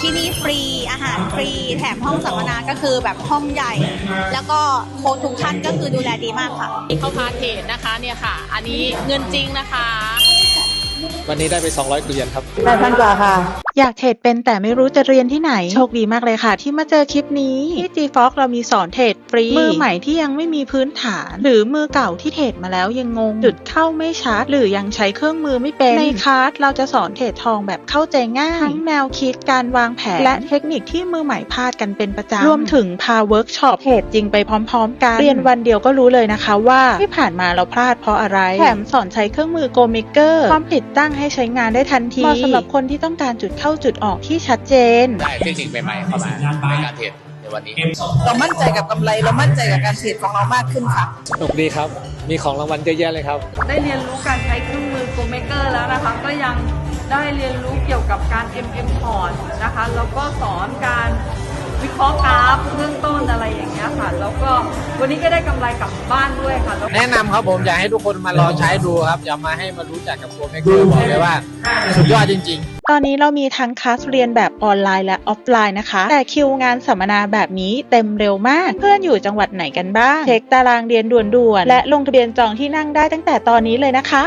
ที่นี่ฟรีอาหารฟรี แถมห้องสัมมนาก็คือแบบห้องใหญ่ แล้วก็โค้ชทุกท่านก็คือดูแลดีมากค่ะเข้าพาเทรดนะคะเนี่ยค่ะ อันนี้เงินจริงนะคะ วันนี้ได้ไป 200เหรียญครับได้พันกว่าค่ะ อยากเทรดเป็นแต่ไม่รู้จะเรียนที่ไหน โชคดีมากเลยค่ะ ที่มาเจอคลิปนี้ ที่ GFox เรามีสอนเทรดฟรี มือใหม่ที่ยังไม่มีพื้นฐาน หรือมือเก่าที่เทรดมาแล้วยังงง จุดเข้าไม่ชัดหรือยังใช้เครื่องมือไม่เป็น ในคลาสเราจะสอนเทรดทองแบบเข้าใจง่าย ทั้งแนวคิดการวางแผน และเทคนิคที่มือใหม่พลาดกันเป็นประจำรวมถึงพาเวิร์กช็อปเทรดจริงไปพร้อม ๆ กัน เรียนวันเดียวก็รู้เลยนะคะว่าที่ผ่านมาเราพลาดเพราะอะไร แถมสอนใช้เครื่องมือโกมิเกอร์พร้อมติดตั้งให้ใช้งานได้ทันทีเหมาะสำหรับคนที่ต้องการจุดเข้าจุดออกที่ชัดเจน ได้เทคนิคใหม่ๆเข้ามาในการเทรดในวันนี้ เรามั่นใจกับกำไรเรามั่นใจกับการเทรดของเรามากขึ้นค่ะ สนุกดีครับ มีของรางวัลเยอะแยะเลยครับ ได้เรียนรู้การใช้เครื่องมือ Go Maker แล้วนะคะ ก็ยังได้เรียนรู้เกี่ยวกับการ MM port นะคะ แล้วก็สอนการวิเคราะห์กราฟเบื้องต้นอะไรอย่างเงี้ยค่ะ แล้วก็วันนี้ก็ได้กำไรกลับบ้านด้วยค่ะแล้วแนะนำครับผมอยากให้ทุกคนมาลองใช้ดูครับอย่ามาให้มารู้จักกับโปรเมกเกอร์บอกเลยว่า สุดยอดจริง ๆ ตอนนี้เรามีทั้งคลาสเรียนแบบออนไลน์และออฟไลน์นะคะ แต่คิวงานสัมมนาแบบนี้เต็มเร็วมาก เพื่อนอยู่จังหวัดไหนกันบ้าง เช็คตารางเรียนด่วนๆ และลงทะเบียนจองที่นั่งได้ตั้งแต่ตอนนี้เลยนะคะ